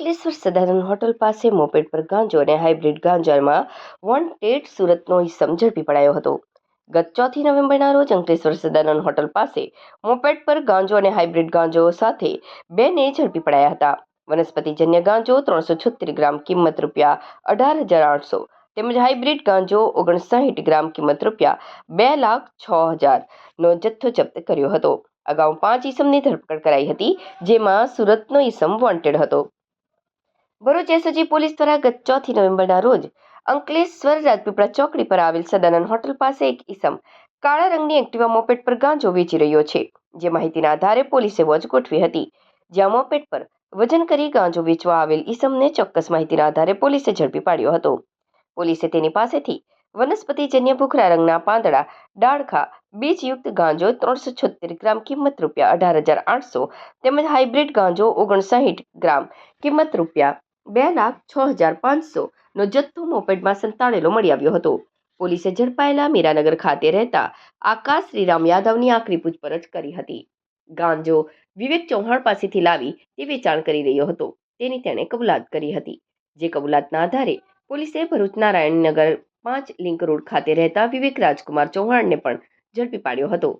Ankleshwar Sadanand hotel પાસે moped પર ગાંજો અને હાઇબ્રિડ ગાંજામાં વોન્ટેડ સુરતનો ઇસમ ઝડપી પડાયો હતો. ગત ચોથી નવેમ્બરના રોજ અંકલેશ્વર સદાનંદ હોટલ પાસે મોપેડ પર ગાંજો અને હાઇબ્રિડ ગાંજો સાથે બેને ઝડપી પડાયા હતા. વનસ્પતિજન્ય ગાંજો ત્રણસો છોતેર ગ્રામ કિંમત રૂપિયા અઢાર હજાર આઠસો તેમજ હાઇબ્રિડ ગાંજો ઓગણસાઠ ગ્રામ કિંમત રૂપિયા બે લાખ છ હજારનો જથ્થો જપ્ત કર્યો હતો. અગાઉ પાંચ ઈસમની ધરપકડ કરાઈ હતી, જેમાં સુરતનો ઈસમ વોન્ટેડ હતો. ભરૂચ એસઓજી પોલીસ દ્વારા ગત ચોથી નવેમ્બરના રોજ અંકલેશ્વર રાજપીપળા ચોકડી પર આવેલ સદાનંદ હોટલ પાસે એક ઈસમ કાળા રંગની એક્ટિવા મોપેટ પર ગાંજો વેચી રહ્યો છે. જે માહિતીના આધારે પોલીસે વોચ ગોઠવી હતી. જ્યાં મોપેટ પર વજન કરી ગાંજો વેચવા આવેલ ઈસમને ચોક્કસ માહિતીના આધારે પોલીસે ઝડપી પાડ્યો હતો. પોલીસે તેની પાસેથી વનસ્પતિજન્ય ભૂખરા રંગના પાંદડા, ડાળખા, બીજયુક્ત ગાંજો ત્રણસો છોતેર ગ્રામ કિંમત રૂપિયા અઢાર હજાર આઠસો તેમજ હાઇબ્રિડ ગાંજો ઓગણસાહીઠ ગ્રામ કિંમત રૂપિયા બે લાખ છ હજાર પાંચસો નો જથ્થો મોપેડમાં સંતાડેલો મળી આવ્યો હતો. પોલીસે ઝડપાયેલા મીરાનગર ખાતે રહેતા આકાશ શ્રીરામ યાદવની આકરી પૂછપરછ કરી હતી. ગાંજો વિવેક ચૌહાણ પાસેથી લાવી તે વેચાણ કરી રહ્યો હતો. તેની તેણે કબૂલાત કરી હતી. જે કબૂલાતના આધારે પોલીસે ભરૂચ નારાયણનગર પાંચ લિંક રોડ ખાતે રહેતા વિવેક રાજકુમાર ચૌહાણને પણ ઝડપી પાડ્યો હતો.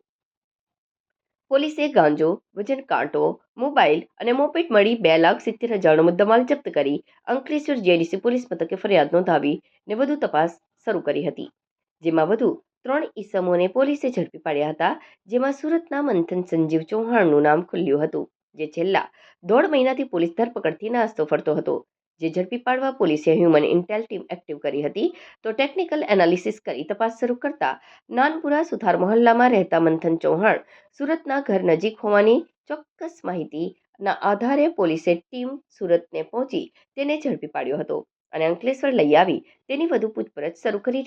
પોલીસે ગાંજો, વજન કાંટો, મોબાઈલ અને મોપેટ મળી બે લાખ સિત્તેર હજારનો મુદ્દામાલ જપ્ત કરી અંકલેશ્વર જેડીસી પોલીસ મથકે ફરિયાદ નોંધાવી ને વધુ તપાસ શરૂ કરી હતી. જેમાં વધુ ત્રણ ઈસમોને પોલીસે ઝડપી પાડ્યા હતા, જેમાં સુરતના મંથન સંજીવ ચૌહાણનું નામ ખુલ્યું હતું, જે છેલ્લા દોઢ મહિનાથી પોલીસ ધરપકડથી નાસ્તો ફરતો હતો. જે ઝડપી પાડવા પોલીસે હ્યુમન ઇન્ટેલ ટીમ એક્ટિવ કરી હતી, તો ટેકનિકલ એનાલિસિસ કરી તપાસ શરૂ કરતા નાનપુરા સુથાર મહોલ્લામાં રહેતા મંથન ચૌહાણ સુરતના ઘર નજીક હોવાની ચોક્કસ માહિતીના આધારે પોલીસે ટીમ સુરતને પહોંચી તેને ઝડપી પાડ્યો હતો અને અંકલેશ્વર લઈ આવી. તેની વધુ પૂછપરછ શરૂ કરી